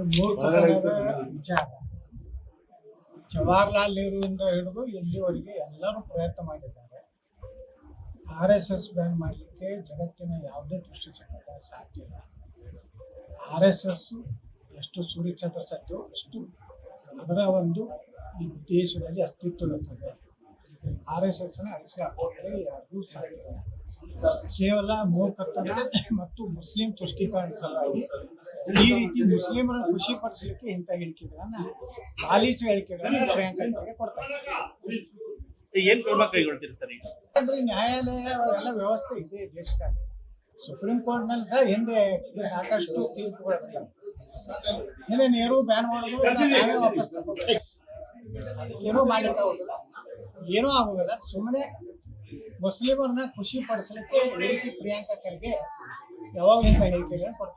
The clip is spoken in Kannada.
ಇದು ಮೂರ್ಖತನದ ವಿಚಾರ. ಜವಾಹರ್ಲಾಲ್ ನೆಹರುವಿಂದ ಹಿಡಿದು ಎಲ್ಲಿವರೆಗೆ ಎಲ್ಲರೂ ಪ್ರಯತ್ನ ಮಾಡಿದ್ದಾರೆ. ಆರ್ ಎಸ್ ಎಸ್ ಬ್ಯಾನ್ ಮಾಡಲಿಕ್ಕೆ ಜಗತ್ತಿನ ಯಾವುದೇ ದೃಷ್ಟಿ ಸಂಘಟ ಸಾಧ್ಯ ಇಲ್ಲ. ಆರ್ ಎಸ್ ಎಸ್ ಎಷ್ಟು ಸೂರ್ಯಚಂದ್ರ ಸಾಧ್ಯವೋ ಅಷ್ಟು ಅದರ ಒಂದು ಈ ದೇಶದಲ್ಲಿ ಅಸ್ತಿತ್ವ ಇರ್ತದೆ. ಆರ್ ಎಸ್ ಎಸ್ನ ಅಳಿಸಿ ಹಾಕೋದೇ ಯಾರಿಗೂ ಸಾಧ್ಯ ಇಲ್ಲ. ಕೇವಲ ಮೂರ್ಖತನ ಮತ್ತು ಮುಸ್ಲಿಂ ತುಷ್ಟೀಕರಣ ಸಲುವಾಗಿ ಈ ರೀತಿ ಮುಸ್ಲಿಮರ ಖುಷಿ ಪಡಿಸಲಿಕ್ಕೆ ಇಂಥ ಹೇಳಿಕೆಗಳನ್ನ ಬಾಲಿಶ ಹೇಳಿಕೆಗಳನ್ನ ಪ್ರಿಯಾಂಕಾ ಖರ್ಗೆ ಕೊಡ್ತಾರೆ. ಏನ್ ಕ್ರಮ ಕೈಗೊಳ್ತೀರಿ ಸರ್ ಈಗ? ನ್ಯಾಯಾಲಯ ಎಲ್ಲ ವ್ಯವಸ್ಥೆ ಇದೆ ದೇಶದಲ್ಲಿ. ಸುಪ್ರೀಂ ಕೋರ್ಟ್ನಲ್ಲಿ ಸಹ ಹಿಂದೆ ಸಾಕಷ್ಟು ತೀರ್ಪುಗಳು. ಹಿಂದೆ ನೆಹರು ಬ್ಯಾನ್ ಮಾಡೋದು ನಾವೇ ವಾಪಸ್ ಏನೋ ಏನೂ ಮಾಡ್ಲಿಕ್ಕೆ ಆಗೋದಿಲ್ಲ. ಏನೂ ಆಗೋದಿಲ್ಲ. ಸುಮ್ಮನೆ ಮುಸ್ಲಿಮರನ್ನ ಖುಷಿ ಪಡಿಸಲಿಕ್ಕೆ ಪ್ರಿಯಾಂಕಾ ಖರ್ಗೆ ಯಾವಾಗಲೂ ಇಂಥ ಹೇಳಿಕೆಗಳನ್ನ ಕೊಡ್ತಾರೆ.